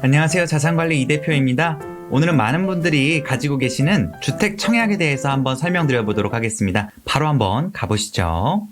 안녕하세요. 자산관리 이 대표입니다. 오늘은 많은 분들이 가지고 계시는 주택 청약에 대해서 한번 설명드려 보도록 하겠습니다. 바로 한번 가보시죠.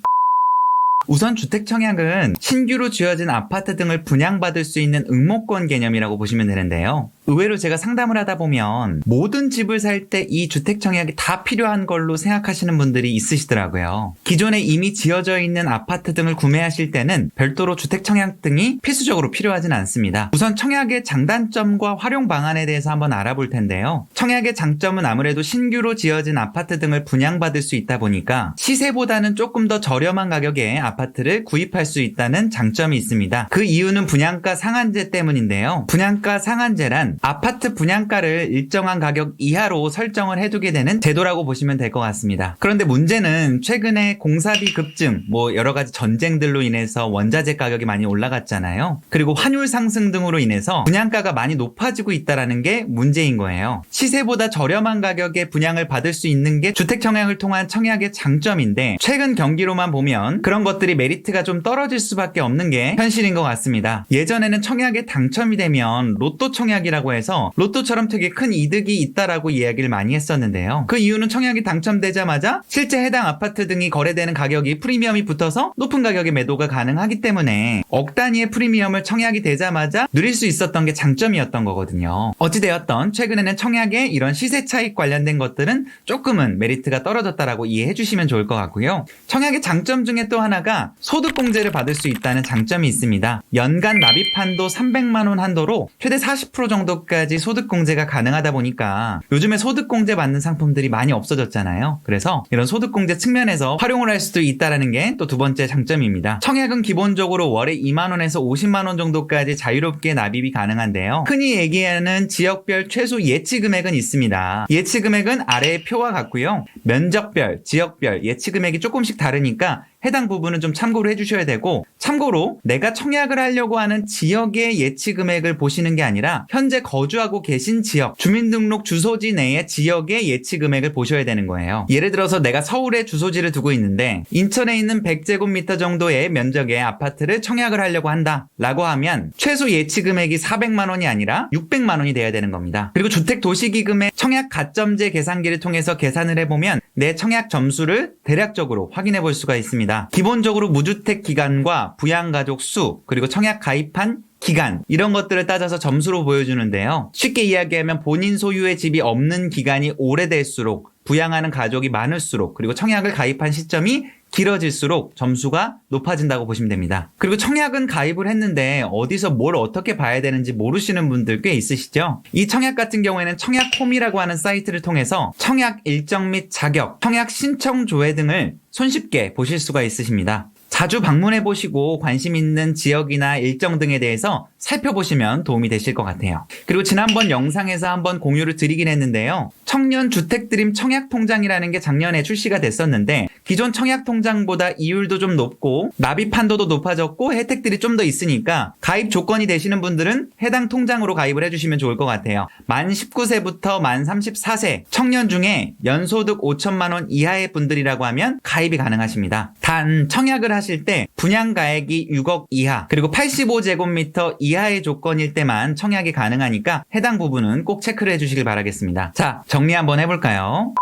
우선 주택 청약은 신규로 지어진 아파트 등을 분양받을 수 있는 응모권 개념이라고 보시면 되는데요. 의외로 제가 상담을 하다 보면 모든 집을 살 때 이 주택 청약이 다 필요한 걸로 생각하시는 분들이 있으시더라고요. 기존에 이미 지어져 있는 아파트 등을 구매하실 때는 별도로 주택 청약 등이 필수적으로 필요하진 않습니다. 우선 청약의 장단점과 활용 방안에 대해서 한번 알아볼 텐데요. 청약의 장점은 아무래도 신규로 지어진 아파트 등을 분양받을 수 있다 보니까 시세보다는 조금 더 저렴한 가격에 아파트를 구입할 수 있다는 장점이 있습니다. 그 이유는 분양가 상한제 때문인데요. 분양가 상한제란 아파트 분양가를 일정한 가격 이하로 설정을 해두게 되는 제도라고 보시면 될 것 같습니다. 그런데 문제는 최근에 공사비 급증, 뭐 여러 가지 전쟁들로 인해서 원자재 가격이 많이 올라갔잖아요. 그리고 환율 상승 등으로 인해서 분양가가 많이 높아지고 있다라는 게 문제인 거예요. 시세보다 저렴한 가격에 분양을 받을 수 있는 게 주택 청약을 통한 청약의 장점인데 최근 경기로만 보면 그런 것들이 메리트가 좀 떨어질 수밖에 없는 게 현실인 것 같습니다. 예전에는 청약에 당첨이 되면 로또 청약이라고 해서 로또처럼 되게 큰 이득이 있다라고 이야기를 많이 했었는데요. 그 이유는 청약이 당첨되자마자 실제 해당 아파트 등이 거래되는 가격이 프리미엄이 붙어서 높은 가격에 매도가 가능하기 때문에 억 단위의 프리미엄을 청약이 되자마자 누릴 수 있었던 게 장점이었던 거거든요. 어찌되었던 최근에는 청약에 이런 시세 차익 관련된 것들은 조금은 메리트가 떨어졌다라고 이해해 주시면 좋을 것 같고요. 청약의 장점 중에 또 하나가 소득공제를 받을 수 있다는 장점이 있습니다. 연간 납입 한도 300만 원 한도로 최대 40% 정도 까지 소득공제가 가능하다 보니까 요즘에 소득공제 받는 상품들이 많이 없어졌잖아요. 그래서 이런 소득공제 측면에서 활용을 할 수도 있다라는 게 또 두 번째 장점입니다. 청약은 기본적으로 월에 2만 원에서 50만 원 정도까지 자유롭게 납입이 가능한데요. 흔히 얘기하는 지역별 최소 예치 금액은 있습니다. 예치 금액은 아래의 표와 같고요. 면적별, 지역별 예치 금액이 조금씩 다르니까 해당 부분은 좀 참고를 해주셔야 되고 참고로 내가 청약을 하려고 하는 지역의 예치 금액을 보시는 게 아니라 현재 거주하고 계신 지역 주민등록 주소지 내의 지역의 예치 금액을 보셔야 되는 거예요. 예를 들어서 내가 서울에 주소지를 두고 있는데 인천에 있는 100제곱미터 정도의 면적의 아파트를 청약을 하려고 한다 라고 하면 최소 예치 금액이 400만 원이 아니라 600만 원이 돼야 되는 겁니다. 그리고 주택 도시기금의 청약 가점제 계산기를 통해서 계산을 해보면 내 청약 점수를 대략적으로 확인해 볼 수가 있습니다. 기본적으로 무주택 기간과 부양가족 수, 그리고 청약 가입한 기간 이런 것들을 따져서 점수로 보여주는데요. 쉽게 이야기하면 본인 소유의 집이 없는 기간이 오래될수록 부양하는 가족이 많을수록 그리고 청약을 가입한 시점이 길어질수록 점수가 높아진다고 보시면 됩니다. 그리고 청약은 가입을 했는데 어디서 뭘 어떻게 봐야 되는지 모르시는 분들 꽤 있으시죠? 이 청약 같은 경우에는 청약홈이라고 하는 사이트를 통해서 청약 일정 및 자격, 청약 신청 조회 등을 손쉽게 보실 수가 있으십니다. 자주 방문해 보시고 관심 있는 지역이나 일정 등에 대해서 살펴보시면 도움이 되실 것 같아요. 그리고 지난번 영상에서 한번 공유를 드리긴 했는데요. 청년 주택 드림 청약 통장이라는 게 작년에 출시가 됐었는데 기존 청약 통장보다 이율도 좀 높고 납입 한도도 높아졌고 혜택들이 좀 더 있으니까 가입 조건이 되시는 분들은 해당 통장으로 가입을 해주시면 좋을 것 같아요. 만 19세부터 만 34세 청년 중에 연소득 5천만 원 이하의 분들이라고 하면 가입이 가능하십니다. 단 청약을 하실 때 분양 가액이 6억 이하 그리고 85제곱미터 이하의 조건일 때만 청약이 가능하니까 해당 부분은 꼭 체크를 해주시길 바라겠습니다. 자 정리 한번 해볼까요?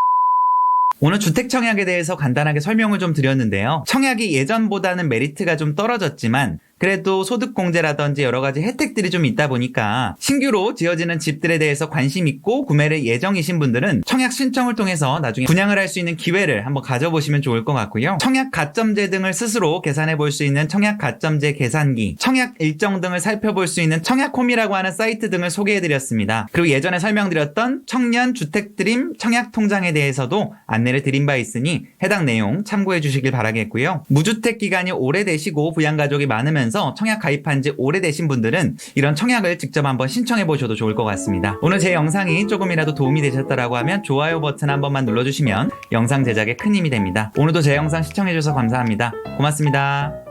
오늘 주택 청약에 대해서 간단하게 설명을 좀 드렸는데요. 청약이 예전보다는 메리트가 좀 떨어졌지만 그래도 소득공제라든지 여러 가지 혜택들이 좀 있다 보니까 신규로 지어지는 집들에 대해서 관심 있고 구매를 예정이신 분들은 청약 신청을 통해서 나중에 분양을 할 수 있는 기회를 한번 가져보시면 좋을 것 같고요. 청약 가점제 등을 스스로 계산해 볼 수 있는 청약 가점제 계산기, 청약 일정 등을 살펴볼 수 있는 청약홈이라고 하는 사이트 등을 소개해 드렸습니다. 그리고 예전에 설명드렸던 청년 주택 드림 청약 통장에 대해서도 안내를 드린 바 있으니 해당 내용 참고해 주시길 바라겠고요. 무주택 기간이 오래되시고 부양 가족이 많으 면서 청약 가입한 지 오래되신 분들은 이런 청약을 직접 한번 신청해 보셔도 좋을 것 같습니다. 오늘 제 영상이 조금이라도 도움이 되셨다라고 하면 좋아요 버튼 한 번만 눌러주시면 영상 제작에 큰 힘이 됩니다. 오늘도 제 영상 시청해 주셔서 감사합니다. 고맙습니다.